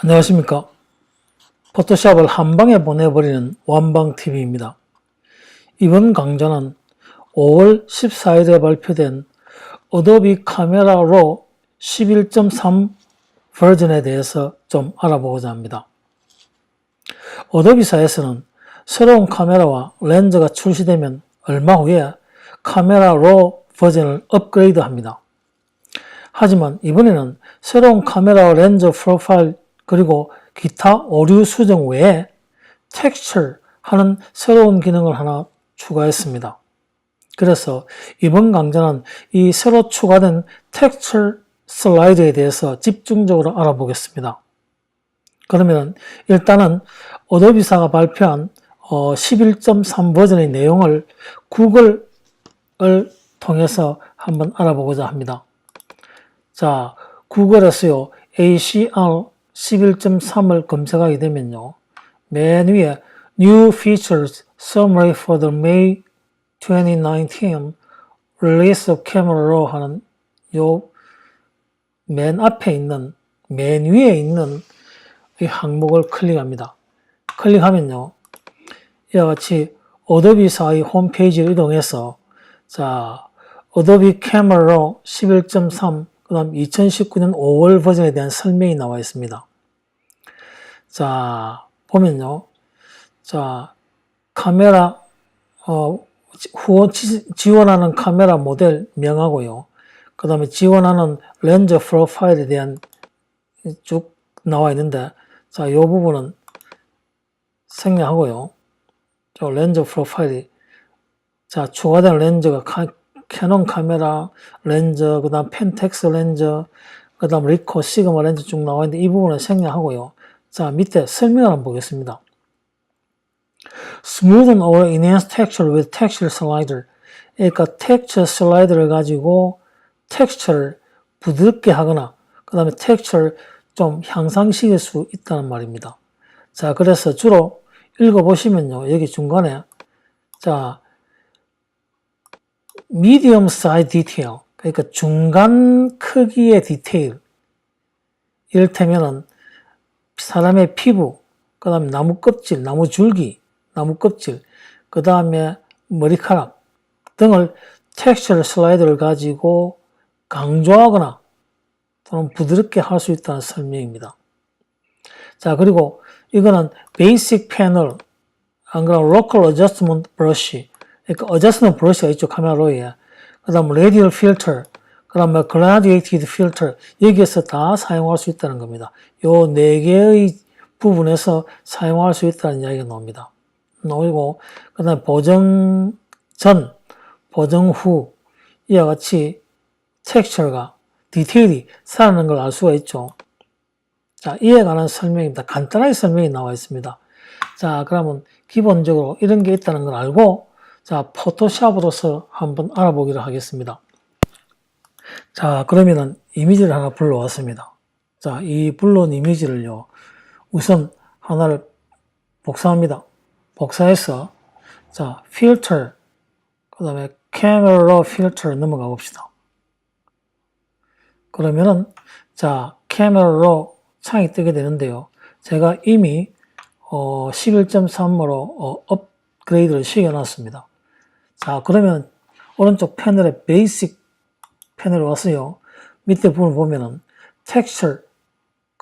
안녕하십니까. 포토샵을 한 방에 보내버리는 완방TV입니다. 이번 강좌는 5월 14일에 발표된 어도비 카메라 로 11.3 버전에 대해서 좀 알아보고자 합니다. 어도비사에서는 새로운 카메라와 렌즈가 출시되면 얼마 후에 카메라 로 버전을 업그레이드 합니다. 하지만 이번에는 새로운 카메라 렌즈 프로파일 그리고 기타 오류 수정 외에 텍스처 하는 새로운 기능을 하나 추가했습니다. 그래서 이번 강좌는 이 새로 추가된 텍스처 슬라이드에 대해서 집중적으로 알아보겠습니다. 그러면 일단은 어도비사가 발표한 11.3 버전의 내용을 구글을 통해서 한번 알아보고자 합니다. 자, 구글에서요, ACR 11.3을 검색하게 되면요, 맨 위에 New Features Summary for the May 2019 Release of Camera Raw 하는 요 맨 앞에 있는, 맨 위에 있는 이 항목을 클릭합니다. 클릭하면요, 이와 같이 어도비사의 홈페이지를 이동해서 자, 어도비 캐머로 11.3, 그 다음 2019년 5월 버전에 대한 설명이 나와 있습니다. 자, 보면요. 자, 카메라, 어, 후원 지, 지원하는 카메라 모델 명하고요. 그 다음에 지원하는 렌즈 프로파일에 대한 쭉 나와 있는데, 자, 이 부분은 생략하고요. 저 렌즈 프로파일이 자, 추가된 렌즈가 카, 캐논 카메라 렌즈, 그 다음 펜텍스 렌즈, 그 다음 리코, 시그마 렌즈 쭉 나와 있는데 이 부분은 생략하고요. 자, 밑에 설명을 한번 보겠습니다. Smoothen or enhance texture with texture slider. 그러니까 텍스처 슬라이드를 가지고 텍스처를 부드럽게 하거나 그 다음에 텍스처를 좀 향상시킬 수 있다는 말입니다. 자, 그래서 주로 읽어보시면요. 여기 중간에 자, medium size detail. 그러니까 중간 크기의 디테일. 이를테면은 사람의 피부, 그 다음에 나무 껍질, 나무 줄기, 나무 껍질, 그 다음에 머리카락 등을 텍스처 슬라이드를 가지고 강조하거나 또는 부드럽게 할 수 있다는 설명입니다. 자, 그리고 이거는 베이직 패널, 안 그러면 로컬 어저스먼트 브러쉬, 그러니까 어저스먼트 브러쉬가 있죠, 카메라 로에. 그 다음 레디얼 필터, 그 다음에 글라디에이티드 필터, 여기에서 다 사용할 수 있다는 겁니다. 요 네 개의 부분에서 사용할 수 있다는 이야기가 나옵니다. 나오고, 그 다음에 보정 전, 보정 후, 이와 같이 텍스처가, 디테일이 살아나는 걸 알 수가 있죠. 자, 이에 관한 설명입니다. 간단하게 설명이 나와 있습니다. 자, 그러면 기본적으로 이런 게 있다는 걸 알고, 자, 포토샵으로서 한번 알아보기로 하겠습니다. 자, 그러면은 이미지를 하나 불러왔습니다. 자, 이 불러온 이미지를요, 우선 하나를 복사합니다. 복사해서, 자, 필터, 그 다음에 카메라 필터 넘어가 봅시다. 그러면은, 자, 카메라로 창이 뜨게 되는데요. 제가 이미, 어, 11.3으로 어, 업그레이드를 시켜놨습니다. 자, 그러면 오른쪽 패널에 베이직 패널에 왔어요. 밑에 부분 보면은 texture,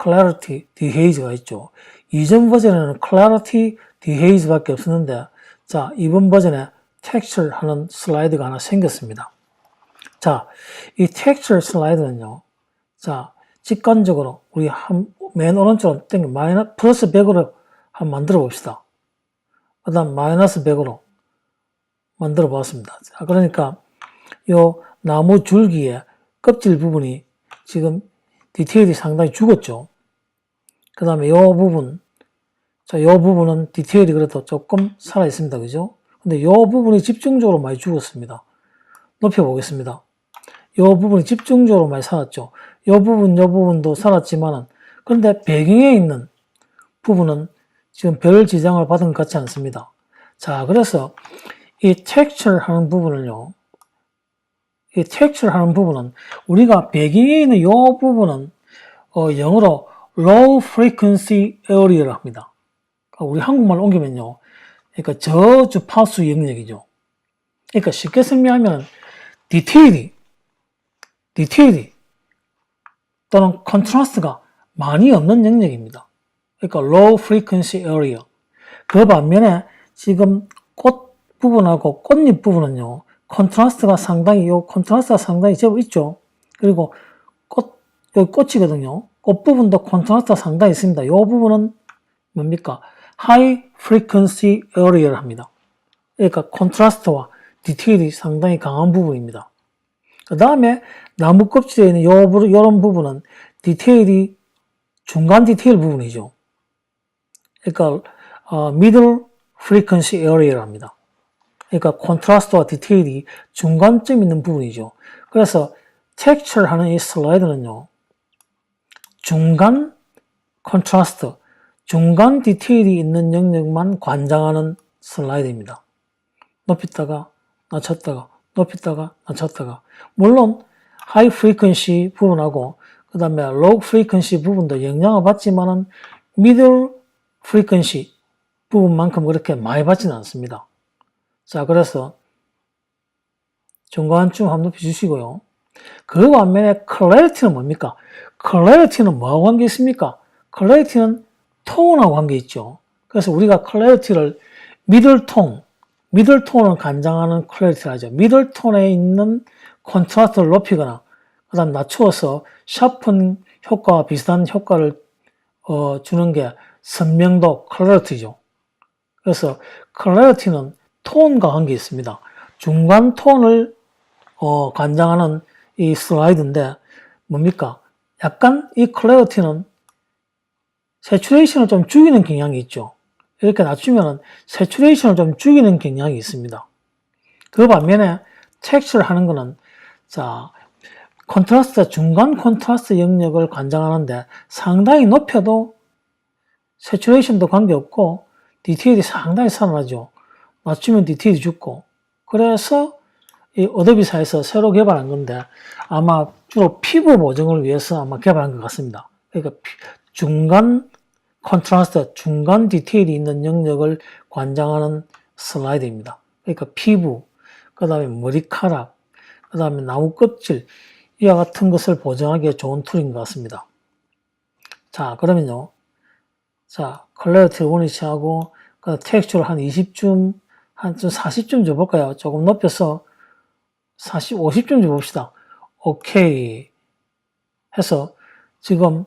clarity, dehaze가 있죠. 이전 버전에는 clarity, dehaze 밖에 없었는데 자, 이번 버전에 texture 하는 슬라이드가 하나 생겼습니다. 자, 이 texture 슬라이드는요. 자, 직관적으로 우리 한, 맨 오른쪽으로 땡겨 마이너스 플러스 100으로 한번 만들어 봅시다. 그 다음 마이너스 100으로 만들어. 자, 그러니까 요 나무 줄기에 껍질 부분이 지금 디테일이 상당히 죽었죠. 그 다음에 요 부분, 자, 요 부분은 디테일이 그래도 조금 살아 있습니다. 그죠? 근데 요 부분이 집중적으로 많이 죽었습니다. 높여보겠습니다. 요 부분이 집중적으로 많이 살았죠. 요 부분, 요 부분도 살았지만은, 그런데 배경에 있는 부분은 지금 별 지장을 받은 것 같지 않습니다. 자, 그래서 이 텍스처를 하는 부분을요, 이 텍스처를 하는 부분은 우리가 배경에 있는 이 부분은 어, 영어로 low frequency area를 합니다. 그러니까 우리 한국말로 옮기면요. 그러니까 저주파수 영역이죠. 그러니까 쉽게 설명하면 디테일이, 디테일이 또는 컨트라스트가 많이 없는 영역입니다. 그러니까 low frequency area. 그 반면에 지금 꽃 부분하고 꽃잎 부분은요, 컨트라스트가 상당히, 요 컨트라스트가 상당히 제법 있죠. 그리고 꽃, 여기 꽃이거든요. 꽃 부분도 컨트라스트가 상당히 있습니다. 이 부분은 뭡니까? high frequency area를 합니다. 그러니까 컨트라스트와 디테일이 상당히 강한 부분입니다. 그 다음에 나무 껍질에 있는 요, 부- 요런 부분은 디테일이 중간 디테일 부분이죠. 그러니까 어, middle frequency area를 합니다. 그러니까 컨트라스트와 디테일이 중간쯤 있는 부분이죠. 그래서 텍스처를 하는 이 슬라이드는요. 중간 컨트라스트, 중간 디테일이 있는 영역만 관장하는 슬라이드입니다. 높였다가 낮췄다가 높였다가 낮췄다가 물론 하이 프리퀀시 부분하고 그 다음에 로우 프리퀀시 부분도 영향을 받지만은 미들 프리퀀시 부분만큼 그렇게 많이 받지는 않습니다. 자 그래서 중간쯤 한번 높여주시고요. 그 반면에 클래리티는 뭡니까? 클래리티는 뭐하고 관계 있습니까? 클래리티는 톤하고 관계 있죠. 그래서 우리가 클래리티를 미들톤, 미들톤을 간장하는 클래리티를 하죠. 미들톤에 있는 컨트라스트를 높이거나 그 다음 낮추어서 샤픈 효과와 비슷한 효과를 어, 주는 게 선명도 클래리티죠. 그래서 클래리티는 톤과 관계 있습니다. 중간 톤을 어, 관장하는 이 슬라이드인데 뭡니까? 약간 이 클래리티는 세츄레이션을 좀 죽이는 경향이 있죠. 이렇게 낮추면은 세츄레이션을 좀 죽이는 경향이 있습니다. 그 반면에 텍스처를 하는 거는 자 컨트라스트 중간 컨트라스트 영역을 관장하는데 상당히 높여도 세츄레이션도 관계없고 디테일이 상당히 살아나죠. 낮추면 디테일이 죽고 그래서 이 어도비사에서 새로 개발한 건데 아마 주로 피부 보정을 위해서 아마 개발한 것 같습니다. 그러니까 피- 중간 컨트라스트, 중간 디테일이 있는 영역을 관장하는 슬라이드입니다. 그러니까 피부, 그 다음에 머리카락, 그 다음에 나무 껍질, 이와 같은 것을 보정하기에 좋은 툴인 것 같습니다. 자, 그러면요. 자, 클래리티 원위치하고, 그 텍스처를 한 20쯤, 한좀 40쯤 줘볼까요? 조금 높여서 40, 50쯤 줘봅시다. 오케이. 해서 지금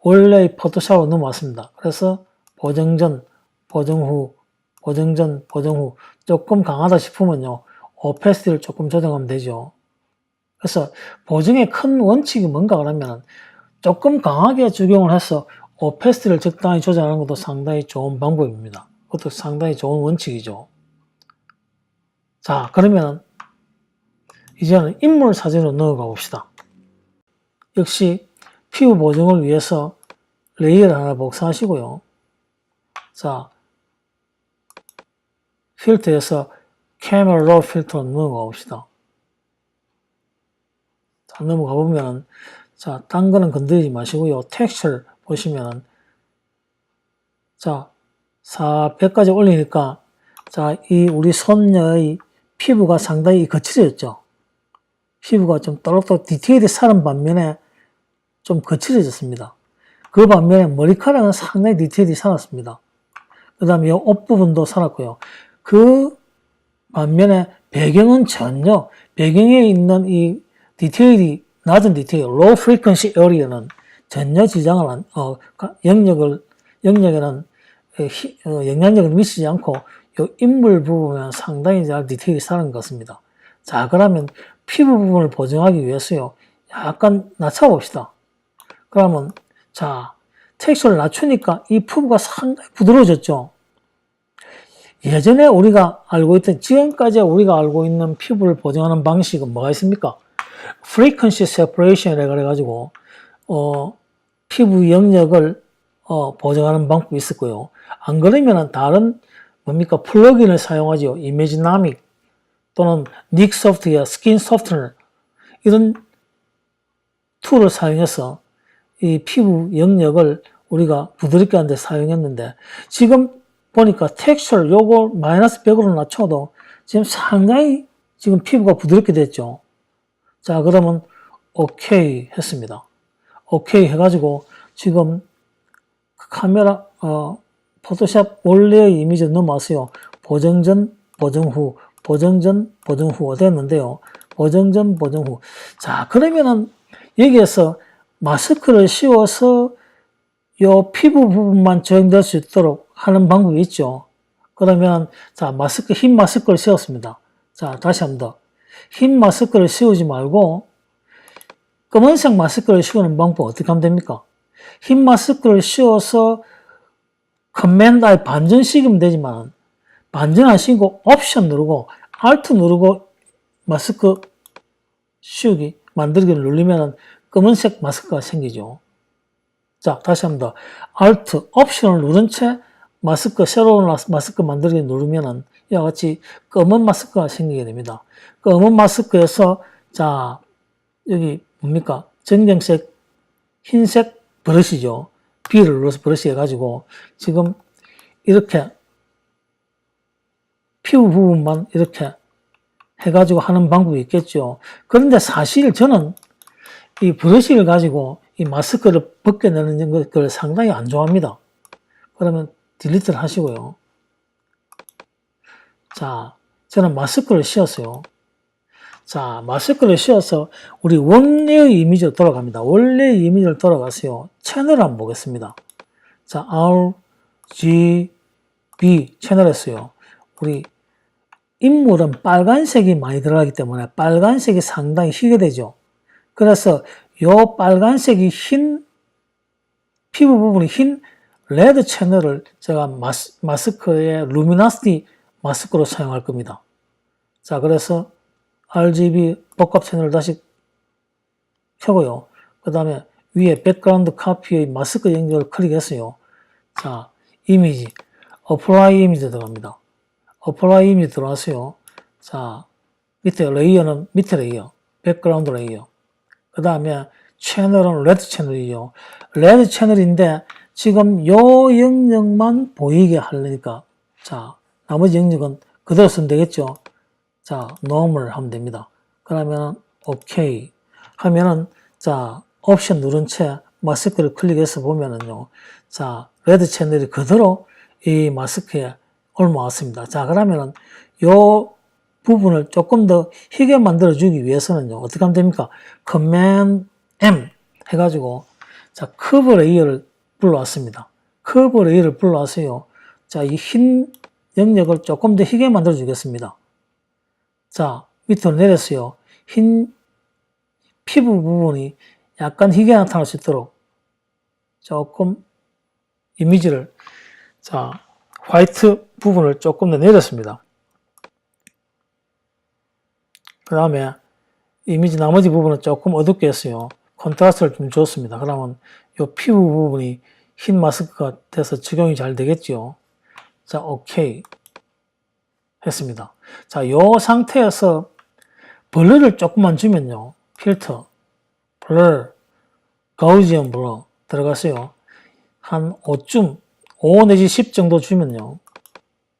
원래 포토샵으로 넘어왔습니다. 그래서 보정 전, 보정 후, 보정 전, 보정 후 조금 강하다 싶으면요. 오페스티를 조금 조정하면 되죠. 그래서 보정의 큰 원칙이 뭔가 그러면 조금 강하게 적용을 해서 오페스티를 적당히 조정하는 것도 상당히 좋은 방법입니다. 그것도 상당히 좋은 원칙이죠. 자, 그러면 이제는 인물 사진으로 넣어가 봅시다. 역시 피부 보정을 위해서 레이어를 하나 복사하시고요. 자, 필터에서 카메라 로 필터로 넘어가 봅시다. 자, 넘어가 보면은, 자, 딴 거는 건드리지 마시고요. 텍스처를 보시면은, 자, 400까지 올리니까, 자, 이 우리 손녀의 피부가 상당히 거칠어졌죠. 피부가 좀 또록또록 디테일이 살은 반면에 좀 거칠어졌습니다. 그 반면에 머리카락은 상당히 디테일이 살았습니다. 그 다음에 이 옷 부분도 살았고요. 그 반면에 배경은 전혀 배경에 있는 이 디테일이 낮은 디테일, low frequency area는 전혀 지장을 안, 어, 가- 영역을 영역에는 어, 영향력을 미치지 않고 이 인물 부분은 상당히 잘 디테일이 살은 것 같습니다. 자, 그러면 피부 부분을 보정하기 위해서요. 약간 낮춰봅시다. 그러면 자 텍스처를 낮추니까 이 피부가 상당히 부드러워졌죠. 예전에 우리가 알고 있던 지금까지 우리가 알고 있는 피부를 보정하는 방식은 뭐가 있습니까? frequency separation이라 그래가지고 어, 피부 영역을 어, 보정하는 방법이 있었고요. 안 그러면은 다른 뭡니까 플러그인을 사용하죠. 이미지나믹 또는 닉 소프트웨어, 스킨 소프트웨어 이런 툴을 사용해서 이 피부 영역을 우리가 부드럽게 하는데 사용했는데 지금 보니까 텍스처를 요거 마이너스 100으로 낮춰도 지금 상당히 지금 피부가 부드럽게 됐죠. 자, 그러면 오케이 했습니다. 오케이 해가지고 지금 그 카메라, 어, 포토샵 원래의 이미지 넘어왔어요. 보정 전, 보정 후, 보정 전, 보정 후 됐는데요. 보정 전, 보정 후. 자, 그러면은 여기에서 마스크를 씌워서 요 피부 부분만 적용될 수 있도록 하는 방법이 있죠. 그러면 자 마스크 흰 마스크를 씌웠습니다. 자 다시 한번 더. 흰 마스크를 씌우지 말고 검은색 마스크를 씌우는 방법 어떻게 하면 됩니까? 흰 마스크를 씌워서 커맨드 아이 되지만 반전 안 시키고 옵션 누르고 알트 누르고 마스크 씌우기 만들기를 누르면 검은색 마스크가 생기죠. 자, 다시 한번 더. Alt, 옵션을 누른 채 마스크, 새로운 마스- 마스크 만들기 누르면은 이와 같이 검은 마스크가 생기게 됩니다. 검은 마스크에서 자, 여기 뭡니까? 전경색, 흰색 브러쉬죠. B를 눌러서 브러쉬 해가지고 지금 이렇게 피부 부분만 이렇게 해가지고 하는 방법이 있겠죠. 그런데 사실 저는 이 브러쉬를 가지고 이 마스크를 벗겨내는 걸 상당히 안 좋아합니다. 그러면 딜리트를 하시고요. 자, 저는 마스크를 씌웠어요. 자, 마스크를 씌워서 우리 원래의 이미지로 돌아갑니다. 원래의 이미지를 돌아가서요. 채널을 한번 보겠습니다. 자, R, G, B 채널에서요. 우리 인물은 빨간색이 많이 들어가기 때문에 빨간색이 상당히 희게 되죠. 그래서 요 빨간색이 흰 피부 부분이 흰 레드 채널을 제가 마스, 마스크의 루미나스티 마스크로 사용할 겁니다. 자, 그래서 RGB 복합 채널을 다시 켜고요. 그 다음에 위에 백그라운드 카피의 마스크 연결을 클릭했어요. 자, 이미지, 어플라이 이미지 들어갑니다. 어플라이 이미지 들어왔어요. 자, 밑에 레이어는 밑에 레이어, 백그라운드 레이어. 그 다음에 채널은 레드 채널이요. 레드 채널인데 지금 요 영역만 보이게 하려니까 자 나머지 영역은 그대로 쓰면 되겠죠. 자 normal 하면 됩니다. 그러면 OK 하면은 자 옵션 누른 채 마스크를 클릭해서 보면은요. 자 레드 채널이 그대로 이 마스크에 올라왔습니다. 자 그러면은 요 부분을 조금 더 희게 만들어 주기 위해서는요. 어떻게 하면 됩니까? Command M 해 가지고 자 커브 레이어를 불러왔습니다. 커브 레이어를 불러왔어요. 자 이 흰 영역을 조금 더 희게 만들어 주겠습니다. 자 밑으로 내렸어요. 흰 피부 부분이 약간 희게 나타날 수 있도록 조금 이미지를 자 화이트 부분을 조금 더 내렸습니다. 그 다음에 이미지 나머지 부분은 조금 어둡게 했어요. 컨트라스트를 좀 줬습니다. 그러면 이 피부 부분이 흰 마스크가 돼서 적용이 잘 되겠죠. 자, 오케이. 했습니다. 자, 이 상태에서 블러를 조금만 주면요. 필터, 블러, 가우지언 블러 들어갔어요. 한 5쯤, 5 내지 10 정도 주면요.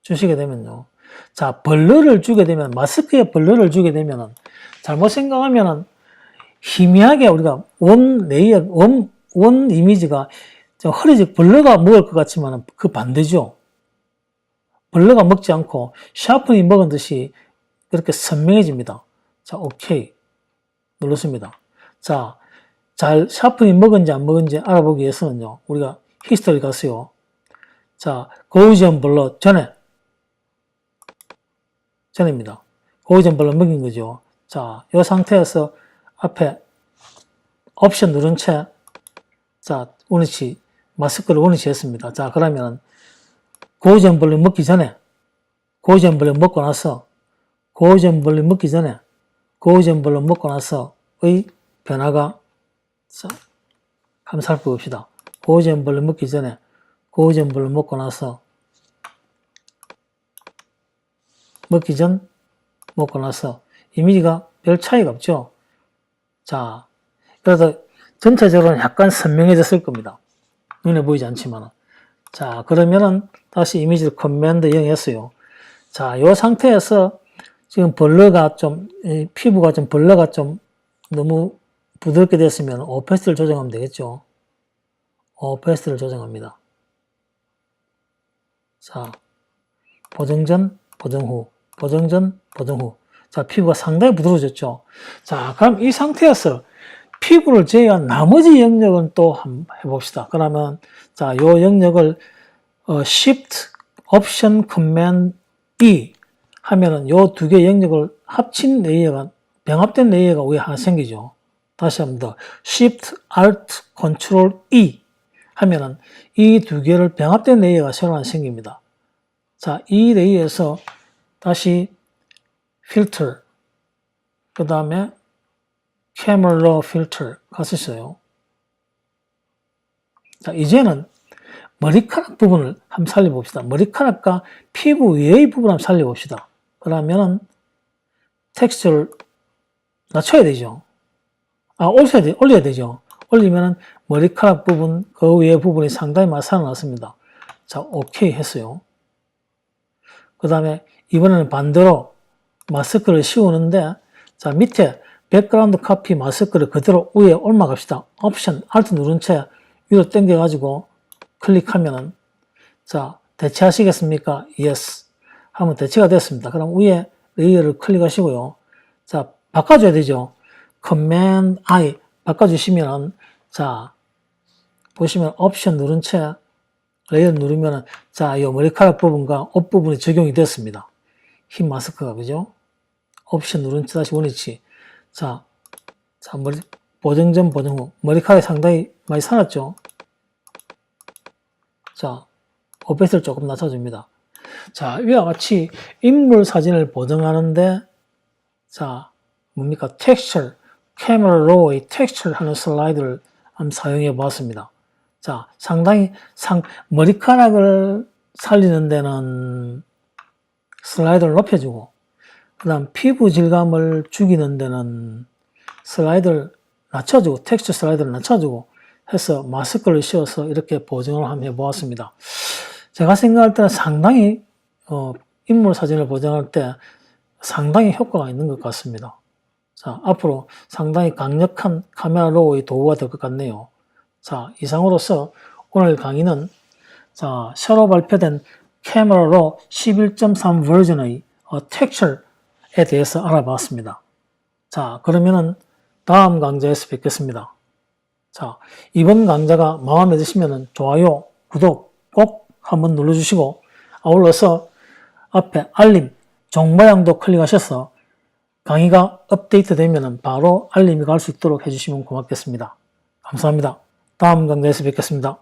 주시게 되면요. 자, 블러를 주게 되면, 마스크에 블러를 주게 되면은, 잘못 생각하면은, 희미하게 우리가 원 레이어, 원, 원 이미지가 좀 흐려지, 블러가 먹을 것 같지만 그 반대죠. 블러가 먹지 않고 샤프니 먹은 듯이 그렇게 선명해집니다. 자, 오케이. 눌렀습니다. 자, 잘 샤프니 먹은지 안 먹은지 알아보기 위해서는요, 우리가 히스토리 갔어요. 자, 고우지언 블러 전에, 전입니다. 고우지언 블러 먹인 거죠. 자, 이 상태에서 앞에 옵션 누른 채, 자, 원위치, 마스크를 원위치 했습니다. 자, 그러면 고전벌레 먹기 전에, 고전벌레 먹고 나서, 고전벌레 먹기 전에, 고전벌레 먹고 나서의 변화가, 자, 한번 살펴봅시다. 고전벌레 먹기 전에, 고전벌레 먹고 나서, 먹기 전, 먹고 나서, 이미지가 별 차이가 없죠. 자, 그래서 전체적으로는 약간 선명해졌을 겁니다. 눈에 보이지 않지만. 자, 그러면은 다시 이미지를 커맨드 0 했어요. 자, 이 상태에서 지금 벌러가 좀, 이 피부가 좀 벌러가 좀 너무 부드럽게 됐으면 오페스트를 조정하면 되겠죠. 오페스트를 조정합니다. 자, 보정 전, 보정 후, 보정 전, 보정 후. 자, 피부가 상당히 부드러워졌죠. 자, 그럼 이 상태에서 피부를 제외한 나머지 영역은 또 한번 해봅시다. 그러면, 자, 요 영역을, 어, Shift, Option, Command, E 하면은 요 두 개 영역을 합친 레이어가, 병합된 레이어가 위에 하나 생기죠. 다시 한번 더. Shift, Alt, Control, E 하면은 이 두 개를 병합된 레이어가 새로 하나 생깁니다. 자, 이 레이어에서 다시 필터, 그 다음에 캐멀러 필터 갔었어요. 자, 이제는 머리카락 부분을 한번 살려봅시다. 머리카락과 피부 외의 부분을 한번 살려봅시다. 그러면은 텍스처를 낮춰야 되죠. 아, 올려야, 돼, 올려야 되죠. 올리면은 머리카락 부분, 그 외의 부분이 상당히 많이 살아났습니다. 자, 오케이 했어요. 그 다음에 이번에는 반대로 마스크를 씌우는데 자 밑에 백그라운드 카피 마스크를 그대로 위에 올라갑시다. 옵션 Alt 누른 채 위로 당겨 가지고 클릭하면은 자 대체하시겠습니까? Yes 하면 대체가 됐습니다. 그럼 위에 레이어를 클릭하시고요. 자 바꿔줘야 되죠. Command I 바꿔주시면은 자 보시면 옵션 누른 채 레이어 누르면은 자, 이 머리카락 부분과 옷 부분이 적용이 됐습니다. 흰 마스크가 그죠? 옵션 누른 채 다시 원위치. 자, 자 머리 보정 전 보정 후 머리카락이 상당히 많이 살았죠. 자, 오페스를 조금 낮춰줍니다. 자, 위와 같이 인물 사진을 보정하는데 자, 뭡니까? 텍스처, 캐머라 로우의 텍스처를 하는 슬라이드를 한번 사용해 보았습니다. 자, 상당히 상, 머리카락을 살리는 데는 슬라이드를 높여주고, 그 다음 피부 질감을 죽이는 데는 슬라이드를 낮춰주고, 텍스처 슬라이드를 낮춰주고 해서 마스크를 씌워서 이렇게 보정을 한번 해보았습니다. 제가 생각할 때는 상당히, 어, 인물 사진을 보정할 때 상당히 효과가 있는 것 같습니다. 자, 앞으로 상당히 강력한 카메라 로우의 도구가 될 것 같네요. 자, 이상으로서 오늘 강의는 자, 새로 발표된 캐머라로 11.3 버전의 어, 텍스처 에 대해서 알아봤습니다. 자, 그러면은 다음 강좌에서 뵙겠습니다. 자, 이번 강좌가 마음에 드시면 좋아요, 구독 꼭 한번 눌러주시고 아울러서 앞에 알림, 종 모양도 클릭하셔서 강의가 업데이트 되면 바로 알림이 갈 수 있도록 해주시면 고맙겠습니다. 감사합니다. 다음 강좌에서 뵙겠습니다.